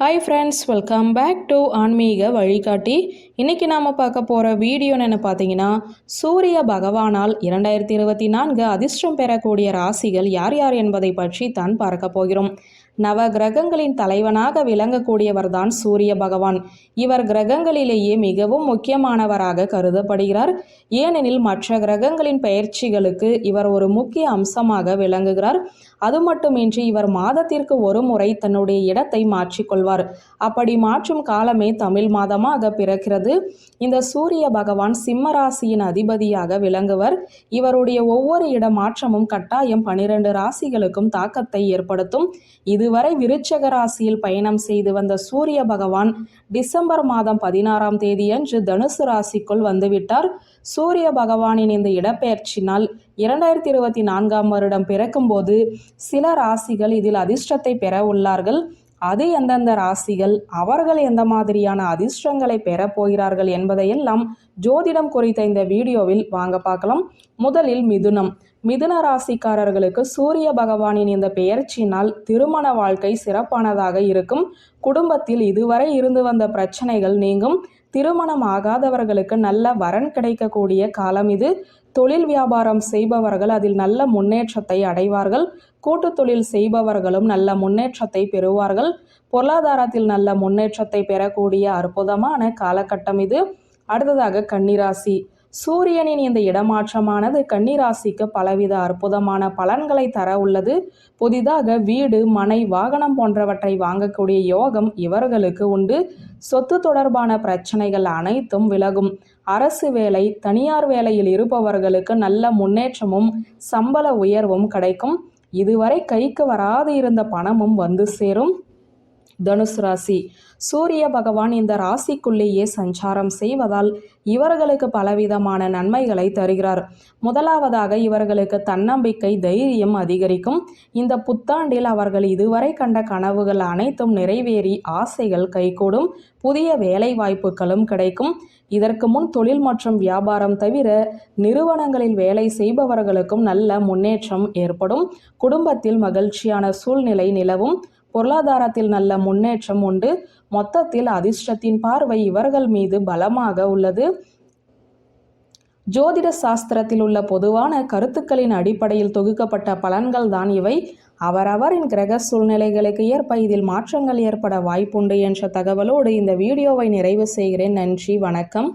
Hi friends welcome back to ஆன்மீக வழிகாட்டி இன்னைக்கு நாம் பார்க்க போகிற வீடியோன்னு என்ன பார்த்தீங்கன்னா சூரிய பகவானால் இரண்டாயிரத்தி இருபத்தி நான்கு அதிர்ஷ்டம் பெறக்கூடிய ராசிகள் யார் யார் என்பதை பற்றி தான் பார்க்க போகிறோம். நவ கிரகங்களின் தலைவனாக விளங்கக்கூடியவர் தான் சூரிய பகவான். இவர் கிரகங்களிலேயே மிகவும் முக்கியமானவராக கருதப்படுகிறார். ஏனெனில் மற்ற கிரகங்களின் பயிற்சிகளுக்கு இவர் ஒரு முக்கிய அம்சமாக விளங்குகிறார். அது மட்டுமின்றி இவர் மாதத்திற்கு ஒரு முறை தன்னுடைய இடத்தை மாற்றிக்கொள்வார் அப்படி மாற்றும் காலமே தமிழ் மாதமாக பிறக்கிறது. இந்த சூரிய பகவான் சிம்ம ராசியின் அதிபதியாக விளங்குவர். இவருடைய ஒவ்வொரு இட மாற்றமும் கட்டாயம் பனிரெண்டு ராசிகளுக்கும் தாக்கத்தை ஏற்படுத்தும். இதுவரை விருச்சக ராசியில் பயணம் செய்து வந்த சூரிய பகவான் டிசம்பர் மாதம் பதினாறாம் தேதியன்று தனுசு ராசிக்குள் வந்துவிட்டார். சூரிய பகவானின் இந்த இடப்பெயர்ச்சினால் இரண்டாயிரத்தி இருபத்தி நான்காம் வருடம் பிறக்கும்போது சில ராசிகள் இதில் அதிர்ஷ்டத்தை பெற உள்ளார்கள். அது எந்தெந்த ராசிகள் அவர்கள் எந்த மாதிரியான அதிர்ஷ்டங்களை பெறப் போகிறார்கள் என்பதையெல்லாம் ஜோதிடம் குறித்த இந்த வீடியோவில் வாங்க பார்க்கலாம். முதலில் மிதுனம். மிதுன ராசிக்காரர்களுக்கு சூரிய பகவானின் இந்த பெயர்ச்சினால் திருமண வாழ்க்கை சிறப்பானதாக இருக்கும். குடும்பத்தில் இதுவரை இருந்து வந்த பிரச்சனைகள் நீங்கும். திருமணம் ஆகாதவர்களுக்கு நல்ல வரன் கிடைக்கக்கூடிய காலம் இது. தொழில் வியாபாரம் செய்பவர்கள் அதில் நல்ல முன்னேற்றத்தை அடைவார்கள். கூட்டு தொழில் செய்பவர்களும் நல்ல முன்னேற்றத்தை பெறுவார்கள். பொருளாதாரத்தில் நல்ல முன்னேற்றத்தை பெறக்கூடிய அற்புதமான காலகட்டம் இது. அடுத்ததாக கன்னிராசி. சூரியனின் இந்த இடமாற்றமானது கன்னிராசிக்கு பலவித அற்புதமான பலன்களை தர உள்ளது. புதிதாக வீடு மனை வாகனம் போன்றவற்றை வாங்கக்கூடிய யோகம் இவர்களுக்கு உண்டு. சொத்து தொடர்பான பிரச்சனைகள் அனைத்தும் விலகும். அரசு வேலை தனியார் வேலையில் இருப்பவர்களுக்கு நல்ல முன்னேற்றமும் சம்பள உயர்வும் கிடைக்கும். இதுவரை கைக்கு வராது இருந்த பணமும் வந்து சேரும். தனுசு ராசி. சூரிய பகவான் இந்த ராசிக்குள்ளேயே சஞ்சாரம் செய்வதால் இவர்களுக்கு பலவிதமான நன்மைகளை தருகிறார். முதலாவதாக இவர்களுக்கு தன்னம்பிக்கை தைரியம் அதிகரிக்கும். இந்த புத்தாண்டில் அவர்கள் இதுவரை கண்ட கனவுகள் அனைத்தும் நிறைவேறி ஆசைகள் கைகூடும். புதிய வேலை வாய்ப்புகளும் கிடைக்கும். இதற்கு முன் தொழில் மற்றும் வியாபாரம் தவிர நிறுவனங்களில் வேலை செய்பவர்களுக்கும் நல்ல முன்னேற்றம் ஏற்படும். குடும்பத்தில் மகிழ்ச்சியான சூழ்நிலை நிலவும். பொருளாதாரத்தில் நல்ல முன்னேற்றம் உண்டு. மொத்தத்தில் அதிர்ஷ்டத்தின் பார்வை இவர்கள் மீது பலமாக உள்ளது. ஜோதிட சாஸ்திரத்தில் உள்ள பொதுவான கருத்துக்களின் அடிப்படையில் தொகுக்கப்பட்ட பலன்கள் தான் இவை. அவரவரின் கிரக சூழ்நிலைகளுக்கு ஏற்ப இதில் மாற்றங்கள் ஏற்பட வாய்ப்புண்டு என்ற தகவலோடு இந்த வீடியோவை நிறைவு செய்கிறேன். நன்றி வணக்கம்.